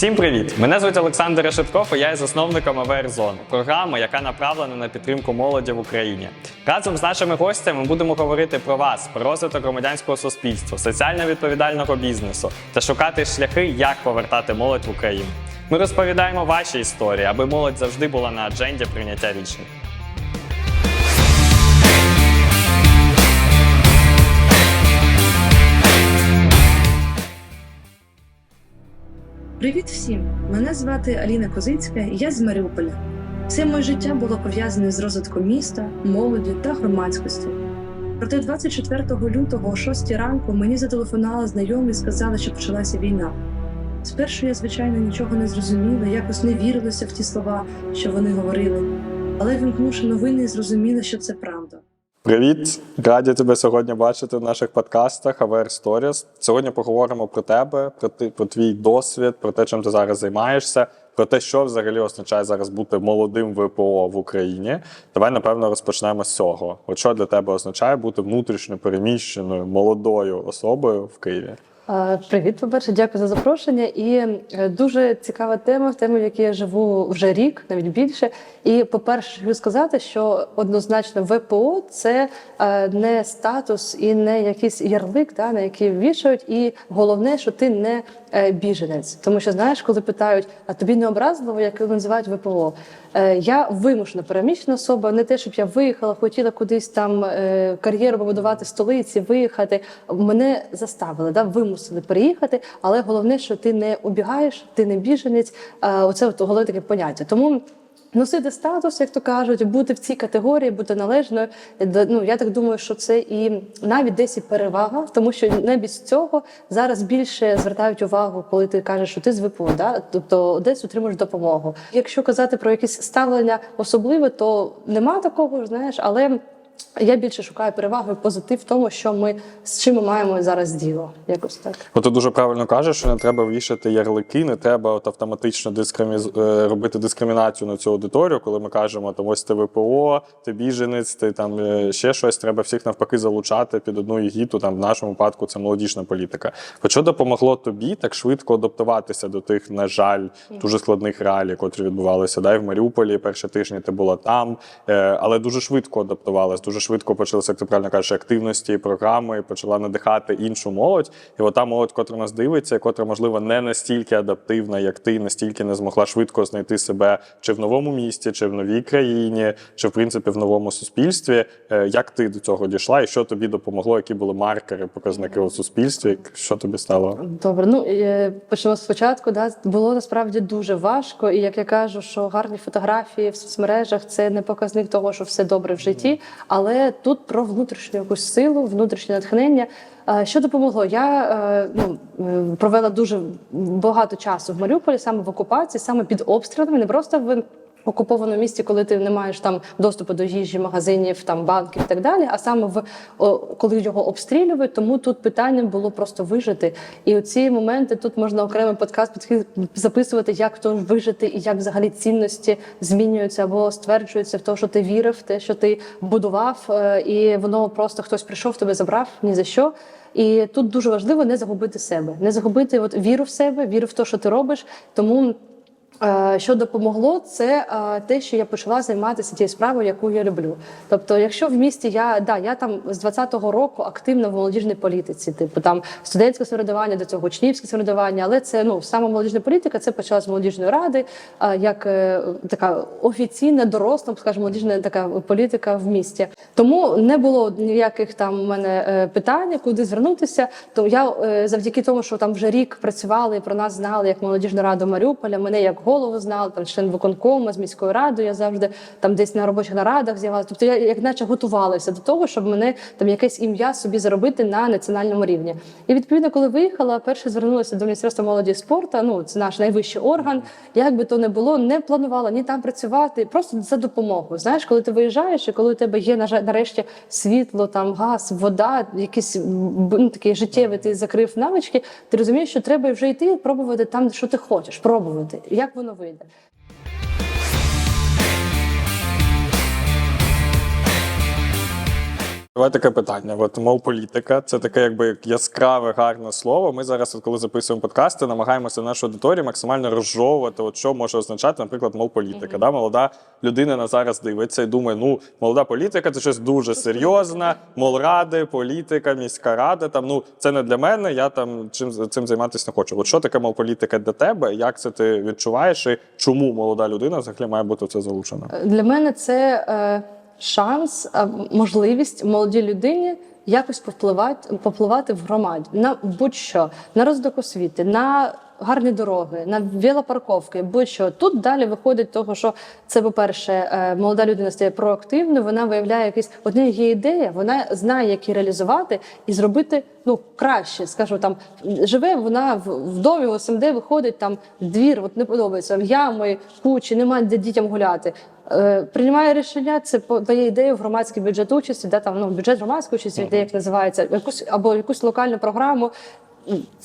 Всім привіт! Мене звуть Олександр Решетков, і я є засновником АВР Зон, програми, яка направлена на підтримку молоді в Україні. Разом з нашими гостями ми будемо говорити про вас, про розвиток громадянського суспільства, соціально відповідального бізнесу та шукати шляхи, як повертати молодь в Україну. Ми розповідаємо ваші історії, аби молодь завжди була на адженді прийняття рішень. Привіт всім! Мене звати Аліна Козицька, і я з Маріуполя. Все моє життя було пов'язане з розвитком міста, молоді та громадськості. Проте 24 лютого о 6 ранку мені зателефонували знайомі і сказали, що почалася війна. Спершу я, звичайно, нічого не зрозуміла, якось не вірилася в ті слова, що вони говорили, але вімкнувши новини, зрозуміла, що це правда. Привіт! Раді тебе сьогодні бачити в наших подкастах AVR Stories. Сьогодні поговоримо про тебе, про ти, про твій досвід, про те, чим ти зараз займаєшся, про те, що взагалі означає зараз бути молодим ВПО в Україні. Давай, напевно, розпочнемо з цього. От що для тебе означає бути внутрішньо переміщеною молодою особою в Києві? Е, Привіт, по-перше, дякую за запрошення. І е, дуже цікава тема, в тему, в якій я живу вже рік, навіть більше. І, по-перше, хочу сказати, що однозначно ВПО це е, не статус і не якийсь ярлик, да, на який вішають. І головне, що ти не біженець. Тому що знаєш, коли питають, а тобі не образливо, як називають ВПО. Е, Я вимушена переміщена особа, не те, щоб я виїхала, хотіла кудись там е, кар'єру побудувати столиці, виїхати. Мене заставили, да, вимусили переїхати. Але головне, що ти не убігаєш, ти не біженець. Е, Оце от головне таке поняття. Тому. Носити статус, як то кажуть, бути в цій категорії, бути належною. Ну я так думаю, що це і навіть десь і перевага, тому що не без цього зараз більше звертають увагу, коли ти кажеш, що ти з ВПО, да? тобто десь отримуєш допомогу. Якщо казати про якесь ставлення особливе, то нема такого, знаєш, але. Я більше шукаю перевагу і позитив в тому, що ми з чим ми маємо зараз діло. Якось так. От ти дуже правильно кажеш, що не треба вішати ярлики, не треба от автоматично дискримі... е, робити дискримінацію на цю аудиторію, коли ми кажемо, там ось ти ВПО, ти біженець, ти там е, ще щось. Треба всіх навпаки залучати під одну егіту. Там в нашому випадку це молодіжна політика. Що допомогло тобі так швидко адаптуватися до тих, на жаль, дуже складних реалій, котрі відбувалися. Да, і в Маріуполі перші тижні ти була там, е, але дуже швидко адаптувалась, дуже швидко почалися, як ти правильно кажеш, активності, програми, почала надихати іншу молодь. І от та молодь, котра нас дивиться, котра, можливо, не настільки адаптивна, як ти, настільки не змогла швидко знайти себе чи в новому місті, чи в новій країні, чи в принципі в новому суспільстві. Е, Як ти до цього дійшла, і що тобі допомогло? Які були маркери, показники у суспільстві? Що тобі стало? Добре, ну е, почнемо спочатку. Да, було насправді дуже важко, і як я кажу, що гарні фотографії в соцмережах це не показник того, що все добре в житті. Але тут про внутрішню якусь силу, внутрішнє натхнення. Е, Що допомогло? Я е, ну, е, провела дуже багато часу в Маріуполі, саме в окупації, саме під обстрілами, не просто в окупованому місті, коли ти не маєш там доступу до їжі, магазинів, там банків і так далі. А саме в коли його обстрілюють, тому тут питанням було просто вижити. І у ці моменти тут можна окремий подкаст записувати, як то вижити і як взагалі цінності змінюються або стверджуються в те, що ти вірив, те, що ти будував, е, і воно просто хтось прийшов, тебе забрав ні за що. І тут дуже важливо не загубити себе, не загубити от віру в себе, віру в те, що ти робиш. Тому Що допомогло, це е, те, що я почала займатися тією справою, яку я люблю. Тобто, якщо в місті я да, я там з 20-го року активна в молодіжній політиці, типу там студентське самоврядування, до цього учнівське самоврядування, але це ну саме молодіжна політика, це почалась з молодіжної ради, е, як е, така офіційна, доросла, скажімо, молодіжна така політика в місті. Тому не було ніяких там у мене е, питань, куди звернутися. То я е, завдяки тому, що там вже рік працювали про нас знали як молодіжну раду Маріуполя, мене як голову знали, там член виконкому з міською радою. Я завжди там десь на робочих нарадах з'явилася. Тобто я як наче готувалася до того, щоб мене там якесь ім'я собі заробити на національному рівні. І відповідно, коли виїхала, перше звернулася до міністерства молоді і спорту. Ну це наш найвищий орган. Як би то не було, не планувала ні там працювати, просто за допомогою. Знаєш, коли ти виїжджаєш, і коли у тебе є нарешті світло, там газ, вода, якісь ну, такі життєві, ти закрив навички. Ти розумієш, що треба вже йти пробувати там, що ти хочеш, пробувати, як воно вийде. Давай таке питання. От мов політика, це таке, якби яскраве, гарне слово. Ми зараз, от коли записуємо подкасти, намагаємося нашу аудиторію максимально розжовувати, от що може означати, наприклад, мов політика. Да? Молода людина на зараз дивиться і думає: ну, молода політика це щось дуже серйозне, молради, політика, міська рада. Там ну це не для мене. Я там чим цим займатися не хочу. От що таке мов політика для тебе? Як це ти відчуваєш? І чому молода людина взагалі має бути в це залучена? Для мене це е, шанс, е, можливість молодій людині якось повпливати, попливати в громаді на будь-що, на розвиток освіти, на гарні дороги, на велопарковки, будь-що. Тут далі виходить того, що це, по-перше, е, молода людина стає проактивною, вона виявляє якісь неї є ідея, вона знає, як її реалізувати і зробити ну краще. Скажу там, живе вона в, в домі, в СМД виходить там двір, от не подобається, ями, кучі, немає де дітям гуляти. Е, Приймає рішення, це подає ідею в громадський бюджет участі, де там ну бюджет громадської участі, де як називається, якусь або якусь локальну програму.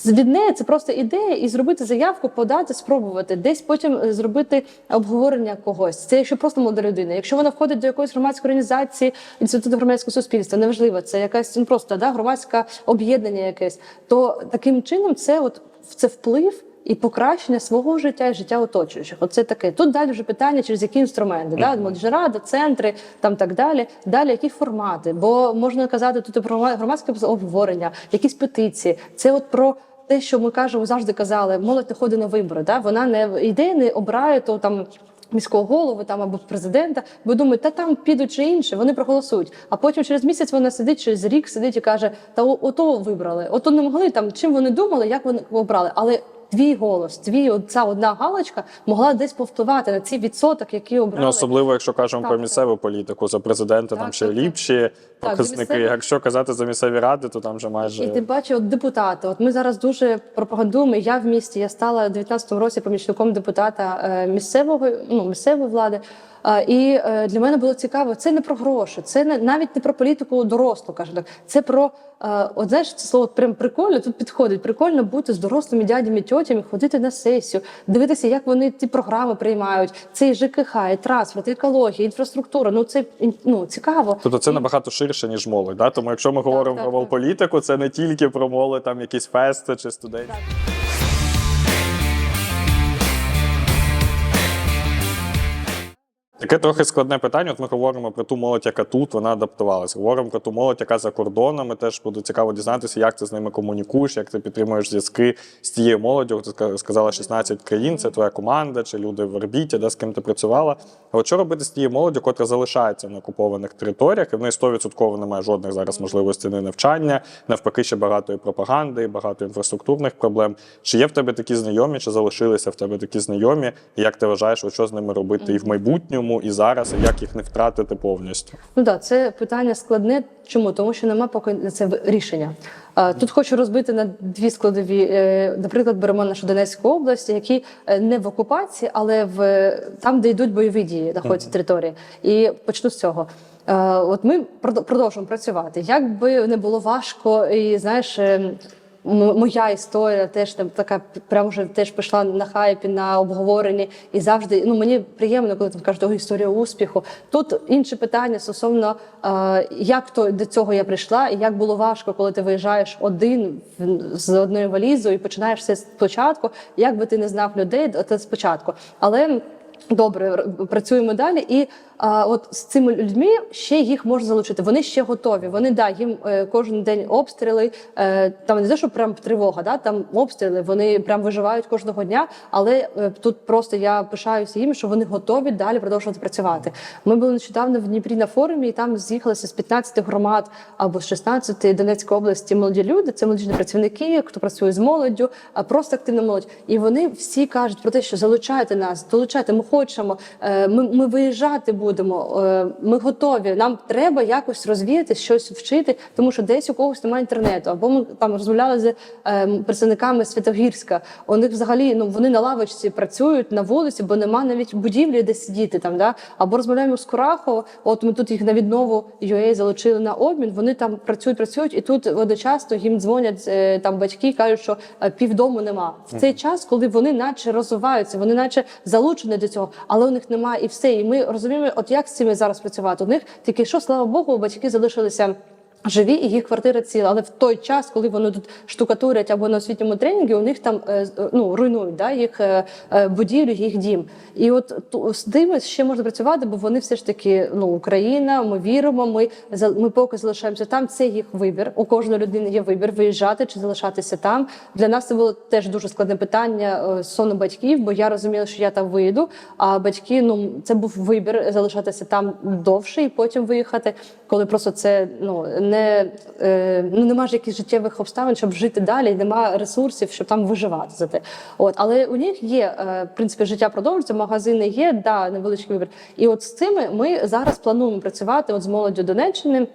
Від неї це просто ідея, і зробити заявку, подати, спробувати, десь потім е, зробити обговорення когось. Це якщо просто молода людина. Якщо вона входить до якоїсь громадської організації, інституту громадського суспільства, неважливо, це якась ну, просто да, громадське об'єднання якесь, то таким чином це от це вплив і покращення свого життя і життя оточуючих. Оце таке. Тут далі вже питання, через які інструменти, да? молодіжна рада, центри, там так далі. Далі які формати. Бо можна казати тут і про громадське обговорення, якісь петиції. Це от про. Те, що ми кажемо, завжди казали, молодь не ходить на вибори. Да? Вона не йде, не обирає то там міського голови там або президента, бо думають, та там підуть чи інше, вони проголосують. А потім через місяць вона сидить, через рік сидить і каже: Та ото вибрали, ото не могли там. Чим вони думали, як вони обрали, але. Твій голос, твій ця одна галочка могла десь повпливати на ці відсоток, які обрали. Ну, особливо, якщо кажемо Так, про так. місцеву політику, за президента там Так, ще так, так. ліпші Так, показники. місцеві- Якщо казати за місцеві ради, то там вже майже І тим паче, от депутати. От ми зараз дуже пропагандуємо. Я в місті. Я стала у 19-му році помічником депутата е, місцевого ну місцевої влади. Е, І е, для мене було цікаво. Це не про гроші, це не навіть не про політику дорослу, кажу так. Це про от знаєш, це слово прям прикольно. Тут підходить. Прикольно бути з дорослими дядями, тьотями, ходити на сесію, дивитися, як вони ті програми приймають. Це і ЖКХ, і транспорт, і екологія, інфраструктура. Ну це ну цікаво. Тобто це І- набагато ширше, ніж молодь. Да? Тому якщо ми говоримо так, про так. політику, це не тільки про молодь, там якісь фести чи студентів. Таке трохи складне питання. От ми говоримо про ту молодь, яка тут, вона адаптувалася. Говоримо про ту молодь, яка за кордонами. Теж буде цікаво дізнатися, як ти з ними комунікуєш, як ти підтримуєш зв'язки з тією молоддю. Ти сказала 16 країн, це твоя команда, чи люди в орбіті, де з ким ти працювала. А от що робити з тією молоддю, котра залишається на окупованих територіях, і в неї 100% немає жодних зараз можливостей не навчання, навпаки, ще багато і пропаганди, і багато інфраструктурних проблем. Чи є в тебе такі знайомі, чи залишилися в тебе такі знайомі? І як ти вважаєш, що з ними робити і в майбутньому, і зараз, і як їх не втратити повністю? Ну так, це питання складне. Чому? Тому що нема поки на це рішення. Тут хочу розбити на дві складові. Е, Наприклад, беремо нашу Донецьку область, які е, не в окупації, але в там, де йдуть бойові дії, знаходяться території. І почну з цього. Е, От ми прод- продовжуємо працювати. Як би не було важко, і знаєш. Моя історія теж там така прямо вже теж пішла на хайпі, на обговоренні. І завжди ну мені приємно, коли там кажуть, о, історія успіху. Тут інше питання стосовно е, як то до цього я прийшла, і як було важко, коли ти виїжджаєш один з одною валізою і починаєш все спочатку. Як би ти не знав людей, це спочатку. Але Добре, працюємо далі, і а, от з цими людьми ще їх можна залучити. Вони ще готові. Вони да їм е, кожен день обстріли. Е, там не те, що прям тривога, да там обстріли. Вони прям виживають кожного дня. Але е, тут просто я пишаюся їм, що вони готові далі продовжувати працювати. Ми були нещодавно в Дніпрі на форумі, і там з'їхалися з 15 громад або з 16 Донецької області молоді люди. Це молоді працівники, хто працює з молоддю, а просто активна молодь. І вони всі кажуть про те, що залучайте нас, долучайте. Ми хочемо. Ми, ми виїжджати. Е, Ми готові. Нам треба якось розвіяти, щось вчити, тому що десь у когось немає інтернету. Або ми там розмовляли з е, представниками Святогірська. У них взагалі ну вони на лавочці працюють на вулиці, бо нема навіть будівлі, де сидіти там. Да? Або розмовляємо з Курахово. От ми тут їх на віднову UA залучили на обмін. Вони там працюють, працюють, і тут одночасно їм дзвонять е, там батьки, кажуть, що півдому нема. В цей час, коли вони наче розвиваються, вони наче залучені до цього, але у них немає і все. І ми розуміємо, от як з цими зараз працювати. У них тільки що, слава Богу, батьки залишилися. Живі і їх квартира ціла, але в той час, коли вони тут штукатурять або на освітньому тренінгі, у них там е, з- ну руйнують да, їх е, е, будівлю, їх дім. І от з тими ще можна працювати, бо вони все ж таки ну Україна. Ми віримо. Ми ми поки залишаємося там. Це їх вибір. У кожної людини є вибір виїжджати чи залишатися там. Для нас це було теж дуже складне питання е, сону батьків, бо я розуміла, що я там вийду. А батьки, ну це був вибір залишатися там довше і потім виїхати, коли просто це ну не е, ну нема ж якихось життєвих обставин, щоб жити далі, нема ресурсів, щоб там виживати за те. От але у них є е, в принципі життя продовжується, магазини є, да, невеличкий вибір. І от з цими ми зараз плануємо працювати от з молоддю Донеччини.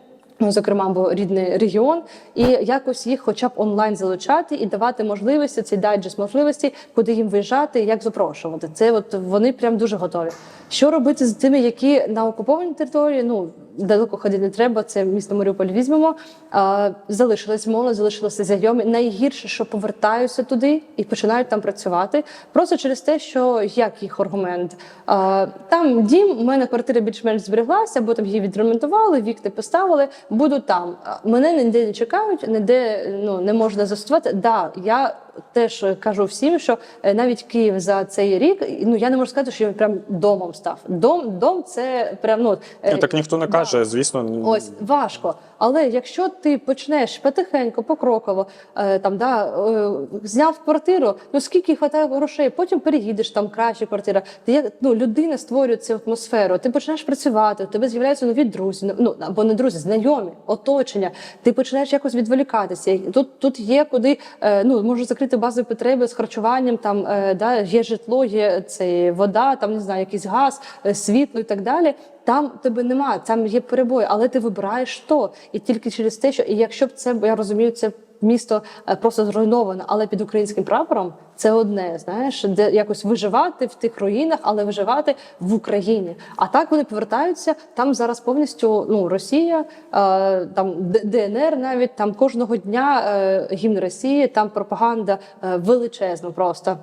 Ну, зокрема, бо рідний регіон, і якось їх, хоча б онлайн залучати і давати можливості, цей дайджест можливості, куди їм виїжджати, як запрошувати. Це от вони прям дуже готові. Що робити з тими, які на окупованій території? Ну далеко ходити не треба. Це місто Маріуполь візьмемо. А, залишилась молодь, залишилися знайомі. Найгірше, що повертаються туди і починають там працювати, просто через те, що як їх аргумент. А, там дім, у мене квартира більш-менш збереглася, бо там її відремонтували, вікна поставили. Буду там. Мене ніде не чекають, ніде ну не можна застосувати. Да, я теж кажу всім, що е, навіть Київ за цей рік, ну я не можу сказати, що він прям домом став. Дом, дом це прям ну е, Ну, так ніхто не да. каже, звісно, Ось важко. Але якщо ти почнеш потихеньку, покроково, е, там да е, зняв квартиру, ну скільки хватає грошей, потім переїдеш там краща квартира. Ти як ну людина створює цю атмосферу. Ти починаєш працювати, у тебе з'являються нові друзі, ну або не друзі, знайомі, оточення. Ти починаєш якось відволікатися. Тут тут є куди е, ну можуть закрити базові потреби з харчуванням. Там е, да є житло, є це вода, там не знаю, якийсь газ, е, світло і так далі. Там тебе немає, там є перебої, але ти вибираєш то. І тільки через те, що і якщо б це, я розумію, це місто е, просто зруйноване, але під українським прапором це одне, знаєш, де якось виживати в тих руїнах, але виживати в Україні. А так вони повертаються. Там зараз повністю ну Росія, е, там ДНР, навіть там кожного дня е, гімн Росії, там пропаганда величезна просто.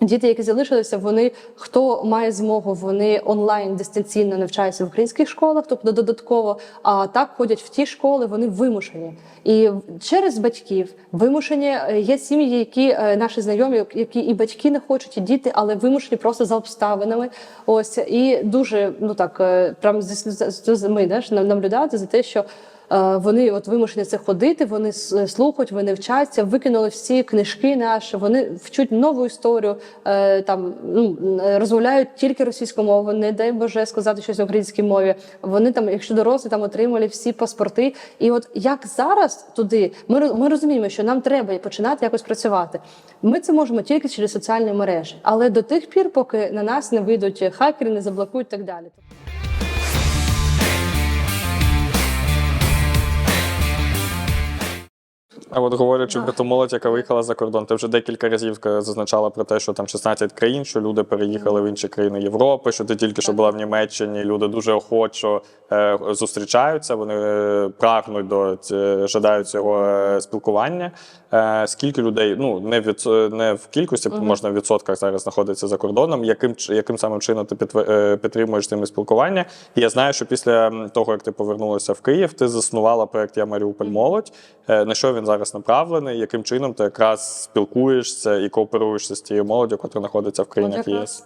Діти, які залишилися, вони хто має змогу, вони онлайн дистанційно навчаються в українських школах, тобто додатково. А так ходять в ті школи, вони вимушені. І через батьків вимушені е, є сім'ї, які е, наші знайомі, які і батьки не хочуть, і діти, але вимушені просто за обставинами. Ось і дуже ну так е, прям знаєш, нам- наблюдати за те, що. Е, Вони от вимушені це ходити, вони с- слухають, вони вчаться, викинули всі книжки наші, вони вчуть нову історію, е, там ну е, розмовляють тільки російською мовою, не дай Боже сказати щось на українській мові. Вони там, якщо дорослі, там отримали всі паспорти. І от як зараз туди, ми ми розуміємо, що нам треба починати якось працювати. Ми це можемо тільки через соціальні мережі, але до тих пір, поки на нас не вийдуть хакери, не заблокують так далі. А от говорячи про ту молодь, яка виїхала за кордон, ти вже декілька разів е, зазначала про те, що там 16 країн, що люди переїхали в інші країни Європи, що ти тільки що була в Німеччині. Люди дуже охочо е, зустрічаються, вони е, прагнуть до ці- жадають цього е, спілкування. Е, скільки людей, ну не від не в кількості, можна в відсотках зараз знаходиться за кордоном. Яким яким самим чином ти е, підтримуєш з ними спілкування? І я знаю, що після того, як ти повернулася в Київ, ти заснувала проект Я Маріуполь Молодь. Е, На що він зараз направлений? Яким чином ти якраз спілкуєшся і кооперуєшся з тією молоддю, яка знаходиться в країнах ЄС?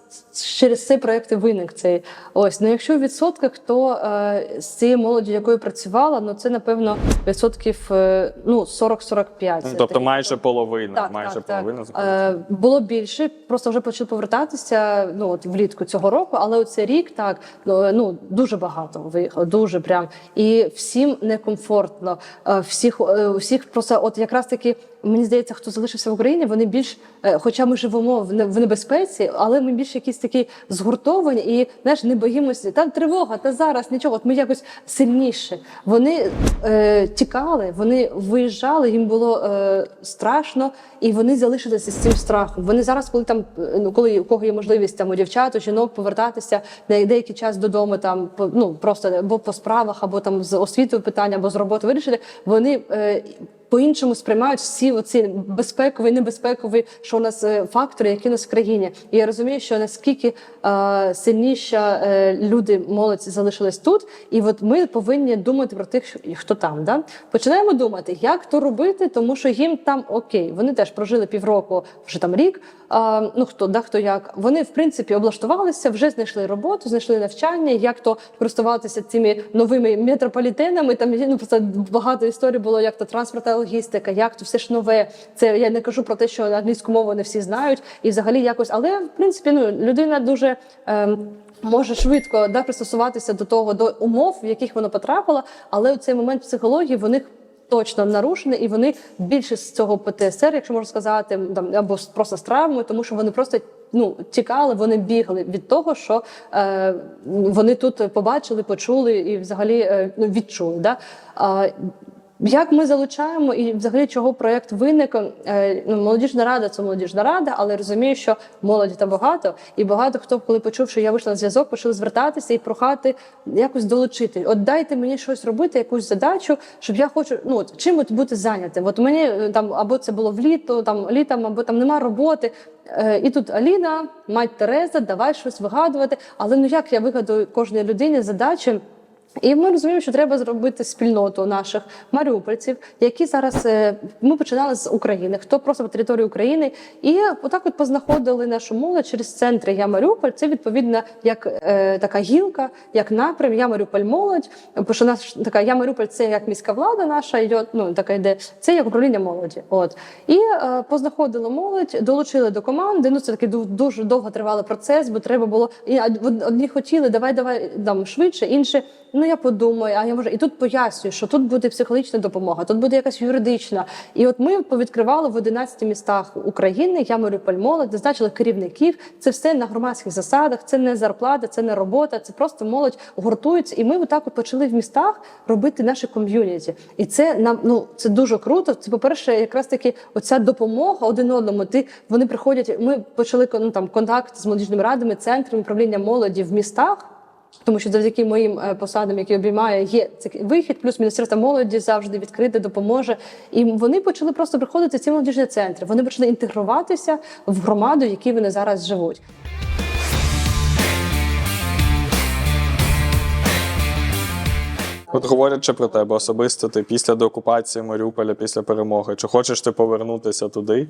через цей проект виник цей. Ось ну якщо в відсотках, то е, з цієї молоді, якою працювала, ну це напевно відсотків е, ну 40-45. Тобто такі, майже половина, Так, майже так, так. половина знаходиться. Е, було більше, просто вже почали повертатися ну от влітку цього року, але оцей рік так ну, ну дуже багато виїхало, дуже прям і всім некомфортно. Е, всіх е, усіх просто, от якраз таки. Мені здається, хто залишився в Україні, вони більш, е, хоча ми живемо в небезпеці, але ми більш якісь такі згуртовані і знаєш, не боїмося. Та тривога, та зараз нічого. От ми якось сильніше. Вони е, тікали, вони виїжджали, їм було е, страшно, і вони залишилися з цим страхом. Вони зараз, коли там е, ну коли у кого є можливість там у дівчат, у жінок повертатися на деякий час додому, там ну просто або по справах, або там з освітою питання, або з роботи вирішити, вони. Е, по-іншому сприймають всі оці безпекові, небезпекові, що у нас е, фактори, які у нас в країні. І я розумію, що наскільки е, сильніша е, люди, молодь залишились тут, і от ми повинні думати про тих, хто там. Да? Починаємо думати, як то робити, тому що їм там окей, вони теж прожили півроку, вже там рік. А, ну хто да хто як. Вони в принципі облаштувалися, вже знайшли роботу, знайшли навчання, як то користуватися цими новими метрополітенами. Там ну просто багато історій було, як то транспортна логістика, як то все ж нове. Це я не кажу про те, що англійську мову не всі знають, і взагалі якось, але в принципі, ну людина дуже. Ем, Може швидко да, пристосуватися до того до умов, в яких воно потрапило, але у цей момент психології в них точно нарушений, і вони більшість з цього ПТСР, якщо можна сказати, там або просто з травмою, тому що вони просто ну тікали, вони бігли від того, що е, вони тут побачили, почули і взагалі е, ну, відчули. Да? А, як ми залучаємо і взагалі чого проект виник? Е, Ну, молодіжна рада це молодіжна рада, але розумію, що молоді та багато, і багато хто, коли почув, що я вийшла на зв'язок, почали звертатися і прохати якось долучити. От дайте мені щось робити, якусь задачу, щоб я хочу ну от чим от бути зайнятим. От мені е, там або це було вліто, там літом, або там нема роботи. Е, І тут Аліна, мать Тереза, давай щось вигадувати. Але ну як я вигадую кожній людині задачі? І ми розуміємо, що треба зробити спільноту наших маріупольців, які зараз е, ми починали з України, хто просто по території України, і отак от познаходили нашу молодь через центри Я Маріуполь. Це відповідно як е, така гілка, як напрям Я Маріуполь молодь. Бо що наш така Я Маріуполь це як міська влада наша йде, ну така йде. Це як управління молоді. От і е, познаходили молодь, долучили до команди. Ну це такий ду- дуже довго тривалий процес, бо треба було і од- одні хотіли, давай, давай там швидше, інші. Ну я подумаю, а я може і тут пояснюю, що тут буде психологічна допомога, тут буде якась юридична. І от ми повідкривали в 11 містах України. Я Маріуполь молодь, назначили керівників. Це все на громадських засадах. Це не зарплата, це не робота. Це просто молодь гуртується. І ми отак от почали в містах робити наше ком'юніті. І це нам ну це дуже круто. Це по перше, якраз таки оця допомога один одному. Ти вони приходять. Ми почали ну, там контакт з молодіжними радами, центрами управління молоді в містах. Тому що завдяки моїм е, посадам, які обіймає, є цей вихід, плюс міністерство молоді завжди відкрите, допоможе. І вони почали просто приходити ці молодіжні центри. Вони почали інтегруватися в громаду, в якій вони зараз живуть. От говорячи про тебе особисто, ти після деокупації Маріуполя, після перемоги, чи хочеш ти повернутися туди,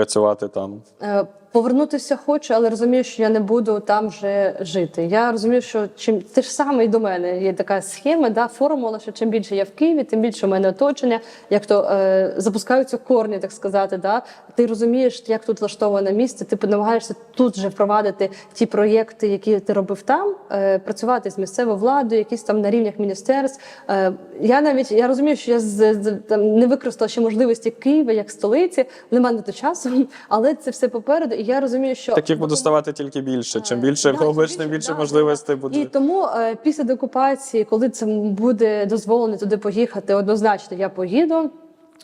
працювати там? Е, Повернутися хочу, але розумію, що я не буду там вже жити. Я розумію, що чим те ж саме і до мене є така схема, да, формула, що чим більше я в Києві, тим більше у мене оточення, як то е, запускаються корні, так сказати. Да. Ти розумієш, як тут влаштоване місце, ти намагаєшся тут же впровадити ті проєкти, які ти робив там, е, працювати з місцевою владою, якісь там на рівнях міністерств. Е, я навіть я розумію, що я з, з- там не використала ще можливості Києва як столиці, немає на то часу, але це все попереду. І я розумію, що Таких буде ставати тільки більше. Чим більше Да, робиш, більше, тим більше да, можливостей І тому е, після деокупації, коли це буде дозволено туди поїхати, однозначно я поїду.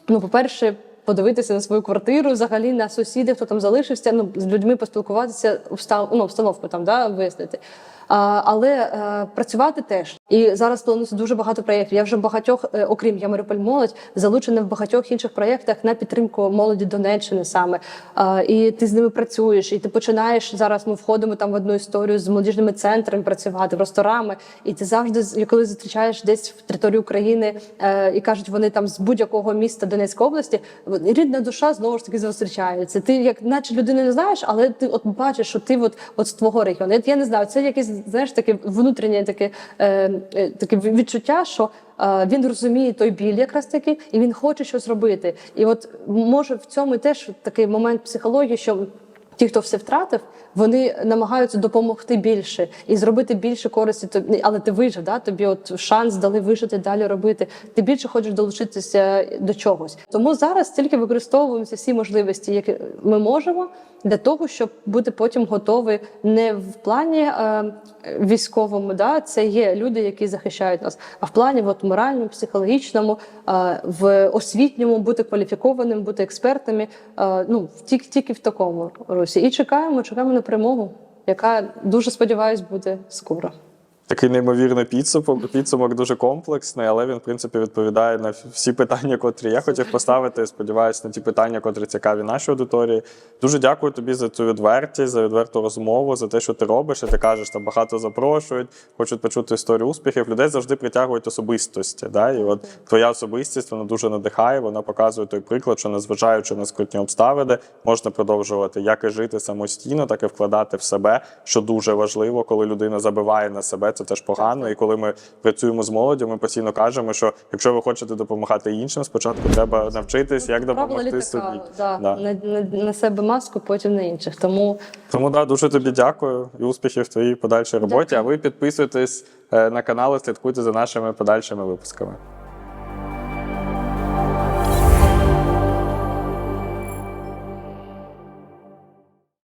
Ну, по-перше, подивитися на свою квартиру, взагалі на сусідів, хто там залишився, ну з людьми поспілкуватися, обстав, ну, обстановку там да, вияснити. Але е, працювати теж. І зараз планується дуже багато проєктів. Я вже багатьох, е, окрім я Маріуполь молодь, залучена в багатьох інших проєктах на підтримку молоді Донеччини саме. І ти з ними працюєш, і ти починаєш зараз. Ми входимо там в одну історію з молодіжними центрами працювати, просторами. І ти завжди, коли зустрічаєш десь в території України е, і кажуть, вони там з будь-якого міста Донецької області, рідна душа знову ж таки зустрічається. Ти як наче людину не знаєш, але ти от бачиш, що ти от, от з твого регіону. Я не знаю, це якесь знаєш таке внутрішнє таке, е, е, таке відчуття, що. е, Він розуміє той біль, якраз таки, і він хоче щось робити. І от може в цьому теж такий момент психології, що ті, хто все втратив, вони намагаються допомогти більше і зробити більше користі. Але ти вижив, да? тобі от шанс дали вижити, далі робити. Ти більше хочеш долучитися до чогось. Тому зараз тільки використовуємося всі можливості, які ми можемо, для того, щоб бути потім готові не в плані е, військовому, да? це є люди, які захищають нас, а в плані от, моральному, психологічному, е, в освітньому, бути кваліфікованим, бути експертами. Е, ну тільки тільки в такому русі. І чекаємо, чекаємо на перемогу, яка дуже сподіваюсь буде скоро. Такий неймовірний підсумок, підсумок дуже комплексний, але він, в принципі, відповідає на всі питання, котрі я хотів поставити. Сподіваюся, на ті питання, котрі цікаві нашій аудиторії. Дуже дякую тобі за цю відвертість, за відверту розмову, за те, що ти робиш. І ти кажеш, там багато запрошують, хочуть почути історію успіхів. Людей завжди притягують особистості. Да? І от твоя особистість вона дуже надихає. Вона показує той приклад, що незважаючи на скрутні обставини, можна продовжувати як і жити самостійно, так і вкладати в себе, що дуже важливо, коли людина забиває на себе, це теж погано. І коли ми працюємо з молоддю, ми постійно кажемо, що якщо ви хочете допомагати іншим, спочатку треба навчитись, як Правила допомогти собі. да. На, на, себе маску, потім на інших. Тому Тому да, дуже тобі дякую і успіхів в твоїй подальшій роботі. А ви підписуйтесь е, на канал і слідкуйте за нашими подальшими випусками.